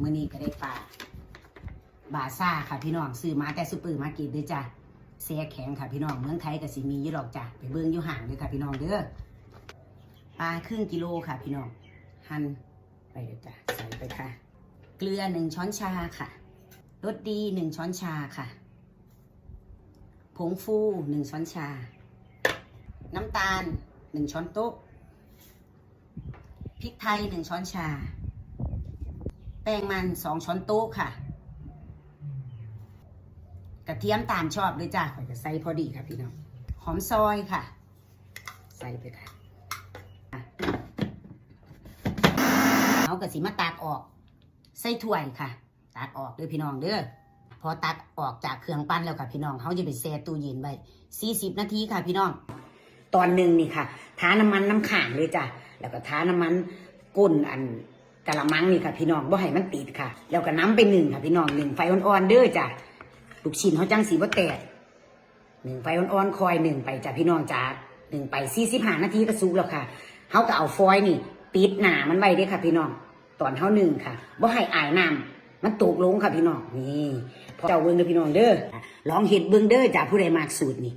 มื้อนี้ก็ได้ปลาบาซ่าค่ะพี่น้องซื้อมาแต่ซุปเปอร์มาร์เก็ตเด้อจ้ะแซ่แข็งค่ะพี่น้องเมืองไทยก็สิมียู่หรอกจ้ะไปเบิ่งอยู่ห่างเด้อค่ะพี่น้องเด้อปลาครึ่งกิโลค่ะพี่น้องหั่นไปเด้อจ้ะใส่ไปค่ะ เกลือหนึ่งช้อนชาค่ะรสดีหนึ่งช้อนชาค่ะ ผงฟูหนึ่งช้อนชา น้ำตาลหนึ่งช้อนโต๊ะพริกไทยหนึ่งช้อนชา แป้งมันสองช้อนโต๊ะค่ะ กระเทียมตามชอบเลยจ้ะข่อยจะใส่พอดีค่ะพี่น้อง หอมซอยค่ะ ใส่ไปค่ะเอากระสีมาตากออก ใส่ถ้วยค่ะ ตักออกเด้อพี่น้องเด้อพอตักออกจากเครื่องปั้นแล้วค่ะพี่น้องเขาจะไปแช่ตู้เย็นไว้40 นาทีค่ะพี่น้อง ตอนหนึ่งนี่ค่ะท้าน้ำมันน้ำข่างเลยจ้ะ แล้วก็ท้าน้ำมันก้นอัน กะละมังนี่ค่ะพี่น้องบ่ให้มันติดค่ะ แล้วก็น้ำไปหนึ่งค่ะพี่น้องหนึ่งไฟอ่อนๆเด้อจ้ะลูกชิ้นเขาจังสีบ่แตกหนึ่งไฟอ่อนๆคอยหนึ่งไปจ้ะพี่น้องจ้าหนึ่งไปสี่สิบห้านาทีก็สุกแล้วค่ะเขาก็เอาฟอยล์นี่ ปิดหนามันไว้เด้อค่ะ พี่น้องตอนเขาหนึ่งค่ะบ่ให้อายน้ำมันตกลงค่ะพี่น้องนี่พอเจ้าเบิ้งเด้อพี่น้องเด้อลองเห็ดเบิ้งเด้อจ้าผู้ใดมากสูตรนี่